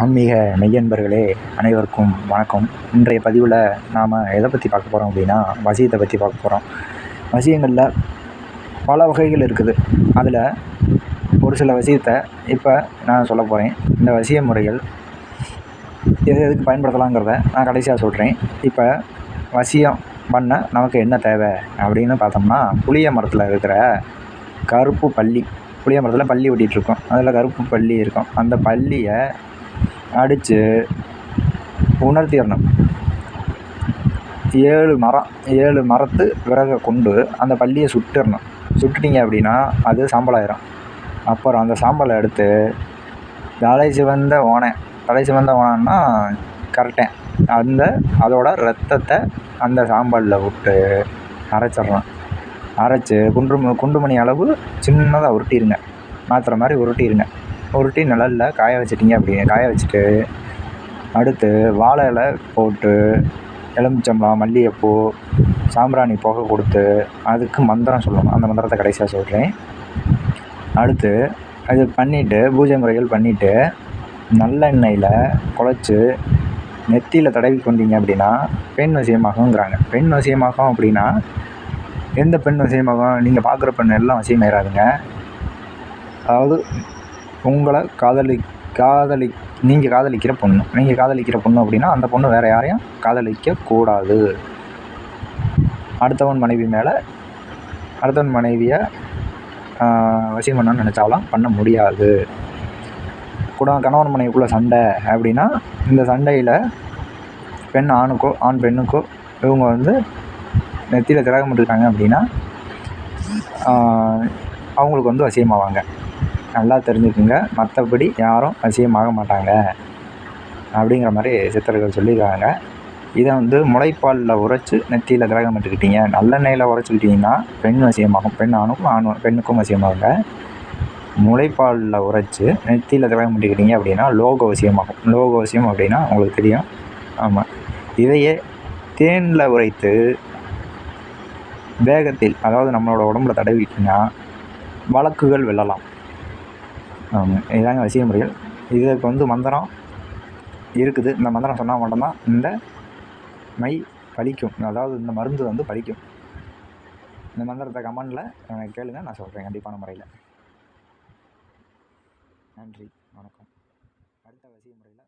ஆன்மீக மெய்யன்பர்களே அனைவருக்கும் வணக்கம். இன்றைய பதிவில் நாம் எதை பற்றி பார்க்க போகிறோம் அப்படின்னா வசியத்தை பற்றி பார்க்க போகிறோம் வசியங்களில் பல வகைகள் இருக்குது. அதில் ஒரு சில வசியத்தை இப்போ நான் சொல்ல போகிறேன் இந்த வசிய முறைகள் எது எதுக்கு பயன்படுத்தலாங்கிறத நான் கடைசியாக சொல்கிறேன் இப்போ வசியம் பண்ண நமக்கு என்ன தேவை அப்படின்னு பார்த்தோம்னா புளிய மரத்தில் இருக்கிற கருப்பு பள்ளி புளிய மரத்தில் பள்ளி ஒட்டிகிட்ருக்கும் அதில் கருப்பு பள்ளி இருக்கும். அந்த பள்ளியை அடித்து உணர்த்திடணும் ஏழு மரம் ஏழு மரத்து விறகை கொண்டு அந்த பல்லியை சுட்டுடணும் சுட்டுட்டீங்க அப்படின்னா அது சாம்பலாயிரும். அப்புறம் அந்த சாம்பலை எடுத்து தலை சிவந்த ஓனை தலை சிவந்த ஓனன்னா கரெக்டேன் அந்த அதோட ரத்தத்தை அந்த சாம்பலில் விட்டு அரைச்சிட்றோம் அரைச்சி குண்டு குண்டுமணி அளவு சின்னதாக உருட்டிடுங்க மாத்திர மாதிரி உருட்டிடுங்க ஒரு டீ நிழலில் காய வச்சிட்டிங்க அப்படிங்க காய வச்சுட்டு அடுத்து வாழை இல போட்டு எலுமிச்சம்பழம் மல்லிகைப்பூ சாம்பிராணி புகை கொடுத்து அதுக்கு மந்திரம் சொல்லணும். அந்த மந்திரத்தை கடைசியாக சொல்கிறேன் அடுத்து அது பண்ணிவிட்டு பூஜை முறைகள் பண்ணிவிட்டு நல்லெண்ணெயில் குழச்சி நெத்தியில் தடவி கொண்டீங்க அப்படின்னா பெண் வசியமாகுங்கிறாங்க பெண் வசியமாகும் அப்படின்னா எந்த பெண் வசியமாகும்? நீங்கள் பார்க்குற பெண் எல்லாம் வசியமாயிராதுங்க. அதாவது உங்களை காதலி காதலி நீங்கள் காதலிக்கிற பொண்ணு. நீங்கள் காதலிக்கிற பொண்ணு அப்படின்னா அந்த பொண்ணு வேறு யாரையும் காதலிக்கக்கூடாது. அடுத்தவன் மனைவி மேலே அடுத்தவன் மனைவியை வசியம் பண்ணணும்னு நினச்சாலாம் பண்ண முடியாது. கூட கணவன் மனைவிக்குள்ளே சண்டை அப்படின்னா இந்த சண்டையில் பெண் ஆணுக்கோ ஆண் பெண்ணுக்கோ இவங்க வந்து நெத்தியில் திலகம் இருக்காங்க அப்படின்னா அவங்களுக்கு வந்து வசியமாவாங்க. நல்லா தெரிஞ்சுக்குங்க. மற்றபடி யாரும் வசியமாக மாட்டாங்க. அப்படிங்கிற மாதிரி சித்தர்கள் சொல்லியிருக்காங்க. இதை வந்து முளைப்பாலில் உரைச்சி நெத்தியில் திலகம் விட்டுக்கிட்டீங்க. நல்லெண்ணெயில் உரைச்சிக்கிட்டிங்கன்னா பெண் வசியமாகும் பெண் ஆணுக்கும் ஆணும் பெண்ணுக்கும் வசியமாகுங்க முளைப்பாலில் உரைச்சி நெத்தியில் திலகம் விட்டுக்கிட்டீங்க அப்படின்னா லோக வசியமாகும். லோக வசியம் அப்படின்னா உங்களுக்கு தெரியும். ஆமாம் இதையே தேனில் உரைத்து வேகத்தில் அதாவது நம்மளோட உடம்புல தடவிட்டிங்கன்னா வழக்குகள் வெல்லலாம். இதாங்க வசிய முறைகள். இதுக்கு வந்து மந்திரம் இருக்குது. இந்த மந்திரம் சொன்னால் மட்டும்தான் இந்த மை பழிக்கும். அதாவது இந்த மருந்து வந்து பழிக்கும். இந்த மந்திரத்தை கமெண்டில் எனக்கு கேளுங்க நான் சொல்கிறேன் கண்டிப்பான முறையில். நன்றி வணக்கம். அடுத்த வசிய முறையில்